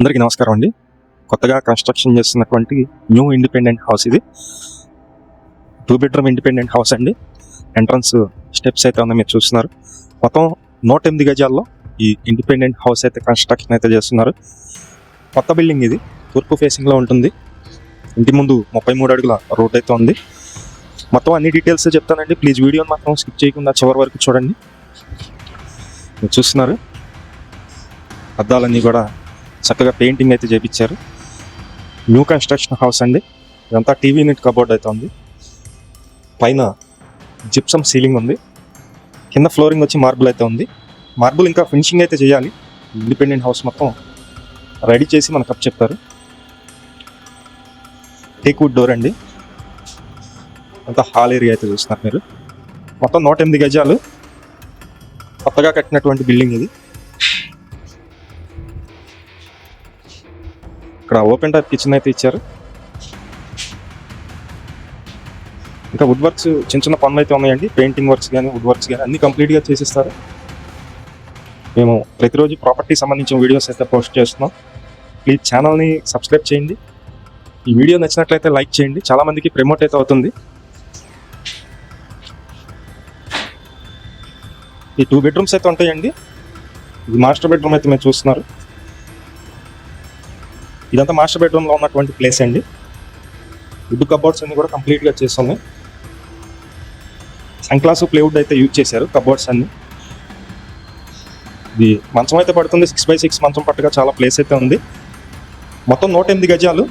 అందరికీ నమస్కారం అండి. కొత్తగా కన్స్ట్రక్షన్ చేస్తున్నటువంటి న్యూ ఇండిపెండెంట్ హౌస్ ఇది. టూ బెడ్రూమ్ ఇండిపెండెంట్ హౌస్ అండి. ఎంట్రన్స్ స్టెప్స్ అయితే ఉన్నాయి మీరు చూస్తున్నారు. మొత్తం నూట ఎనిమిది గజాల్లో ఈ ఇండిపెండెంట్ హౌస్ అయితే కన్స్ట్రక్షన్ అయితే చేస్తున్నారు. కొత్త బిల్డింగ్ ఇది తూర్పు ఫేసింగ్లో ఉంటుంది. ఇంటి ముందు ముప్పై మూడు అడుగుల రోడ్ అయితే ఉంది. మొత్తం అన్ని డీటెయిల్స్ చెప్తానండి. ప్లీజ్ వీడియోని మాత్రం స్కిప్ చేయకుండా చివరి వరకు చూడండి. మీరు చూస్తున్నారు. అద్దాలన్నీ కూడా చక్కగా పెయింటింగ్ అయితే చేపించారు. న్యూ కన్స్ట్రక్షన్ హౌస్ అండి. ఇదంతా టీవీ యూనిట్ కబోర్డ్ అయితే ఉంది. పైన జిప్సమ్ సీలింగ్ ఉంది. కింద ఫ్లోరింగ్ వచ్చి మార్బుల్ అయితే ఉంది. మార్బుల్ ఇంకా ఫినిషింగ్ అయితే చేయాలి. ఇండిపెండెంట్ హౌస్ మొత్తం రెడీ చేసి మనకు అప్ చెప్పారు. టేక్ వుడ్ డోర్ అండి. అంతా హాల్ ఏరియా అయితే చూస్తున్నారు మీరు. మొత్తం నూట ఎనిమిది గజాలు. కొత్తగా కట్టినటువంటి బిల్డింగ్ ఇది. ఇక్కడ ఓపెన్ టాప్ కిచెన్ అయితే ఇచ్చారు. ఇంకా వుడ్ వర్క్స్ చిన్న చిన్న పనులు అయితే ఉన్నాయండి. పెయింటింగ్ వర్క్స్ కానీ వుడ్ వర్క్స్ కానీ అన్ని కంప్లీట్గా చేసిస్తారు. మేము ప్రతిరోజు ప్రాపర్టీ సంబంధించిన వీడియోస్ అయితే పోస్ట్ చేస్తున్నాం. ప్లీజ్ ఛానల్ని సబ్స్క్రైబ్ చేయండి. ఈ వీడియో నచ్చినట్లయితే లైక్ చేయండి. చాలామందికి ప్రమోట్ అయితే అవుతుంది. ఈ టూ బెడ్రూమ్స్ అయితే ఉంటాయండి. ఇది మాస్టర్ బెడ్రూమ్ అయితే మీరు చూస్తున్నారు. ఇదంతా మాస్టర్ బెడ్రూమ్లో ఉన్నటువంటి ప్లేస్ అండి. వుడ్ కబోర్డ్స్ అన్ని కూడా కంప్లీట్గా చేస్తుంది చేస్తున్నాయి. సన్ క్లాస్ ప్లేవుడ్ అయితే యూజ్ చేశారు కబోర్డ్స్ అన్ని. ఇది మంచం అయితే పడుతుంది సిక్స్ బై సిక్స్ మంచం పట్టుగా చాలా ప్లేస్ అయితే ఉంది. మొత్తం నూట ఎనిమిది గజాలు.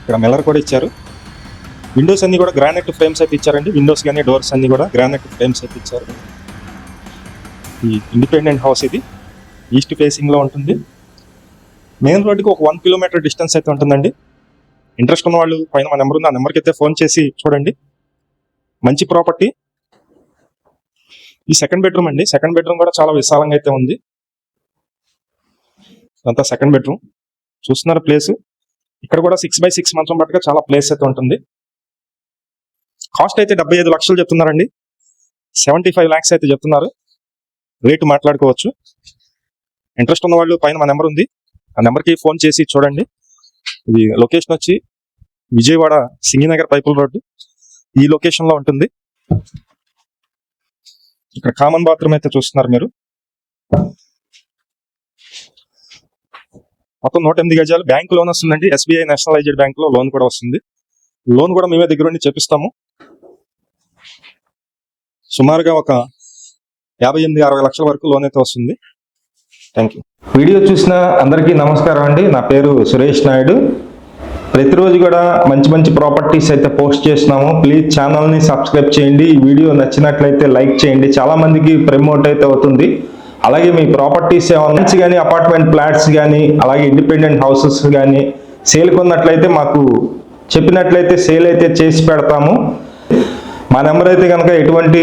ఇక్కడ మెల్లర్ కూడా ఇచ్చారు. విండోస్ అన్ని కూడా గ్రానైట్ ఫ్రేమ్స్ అయితే ఇచ్చారండి. విండోస్ కానీ డోర్స్ అన్ని కూడా గ్రానైట్ ఫ్రేమ్స్ అయితే ఇచ్చారు. ఈ ఇండిపెండెంట్ హౌస్ ఇది. ఈస్ట్ ఫేసింగ్లో ఉంటుంది. మెయిన్ రోడ్డుకి ఒక వన్ కిలోమీటర్ డిస్టెన్స్ అయితే ఉంటుందండి. ఇంట్రెస్ట్ ఉన్న వాళ్ళు పైన మా నెంబర్ ఉంది. ఆ నెంబర్కి అయితే ఫోన్ చేసి చూడండి. మంచి ప్రాపర్టీ. ఈ సెకండ్ బెడ్రూమ్ అండి. సెకండ్ బెడ్రూమ్ కూడా చాలా విశాలంగా అయితే ఉంది. అంతా సెకండ్ బెడ్రూమ్. చూస్తున్నారు ప్లేస్. ఇక్కడ కూడా సిక్స్ బై సిక్స్ మంచం పట్టుగా చాలా ప్లేస్ అయితే ఉంటుంది. కాస్ట్ అయితే డెబ్బై ఐదు లక్షలు చెప్తున్నారండి. సెవెంటీ ఫైవ్ ల్యాక్స్ అయితే చెప్తున్నారు. రేటు మాట్లాడుకోవచ్చు. ఇంట్రెస్ట్ ఉన్న వాళ్ళు పైన మా నెంబర్ ఉంది. ఆ నెంబర్కి ఫోన్ చేసి చూడండి. ఇది లొకేషన్ వచ్చి విజయవాడ సింగినగర్ పైపుల్ రోడ్డు. ఈ లొకేషన్లో ఉంటుంది. ఇక్కడ కామన్ బాత్రూమ్ అయితే చూస్తున్నారు మీరు. మొత్తం నూట ఎనిమిది గజాలు. బ్యాంక్ లోన్ వస్తుందండి. ఎస్బీఐ నేషనలైజ్డ్ బ్యాంక్లో లోన్ కూడా వస్తుంది. లోన్ కూడా మేమే దగ్గర ఉండి చెప్పిస్తాము సుమారుగా ఒక యాభై ఎనిమిది అరవై లక్షల వరకు లోన్ అయితే వస్తుంది. థ్యాంక్ యూ వీడియో చూసిన అందరికీ నమస్కారం అండి. నా పేరు సురేష్ నాయుడు. ప్రతిరోజు కూడా మంచి మంచి ప్రాపర్టీస్ అయితే పోస్ట్ చేస్తున్నాము. ప్లీజ్ ఛానల్ని సబ్స్క్రైబ్ చేయండి. ఈ వీడియో నచ్చినట్లయితే లైక్ చేయండి. చాలామందికి ప్రమోట్ అయితే అవుతుంది. అలాగే మీ ప్రాపర్టీస్ ఏమన్నా కానీ అపార్ట్మెంట్ ఫ్లాట్స్ కానీ అలాగే ఇండిపెండెంట్ హౌసెస్ కానీ సేల్ కొన్నట్లయితే మాకు చెప్పినట్లయితే సేల్ అయితే చేసి పెడతాము. మా నెంబర్ అయితే కనుక ఎటువంటి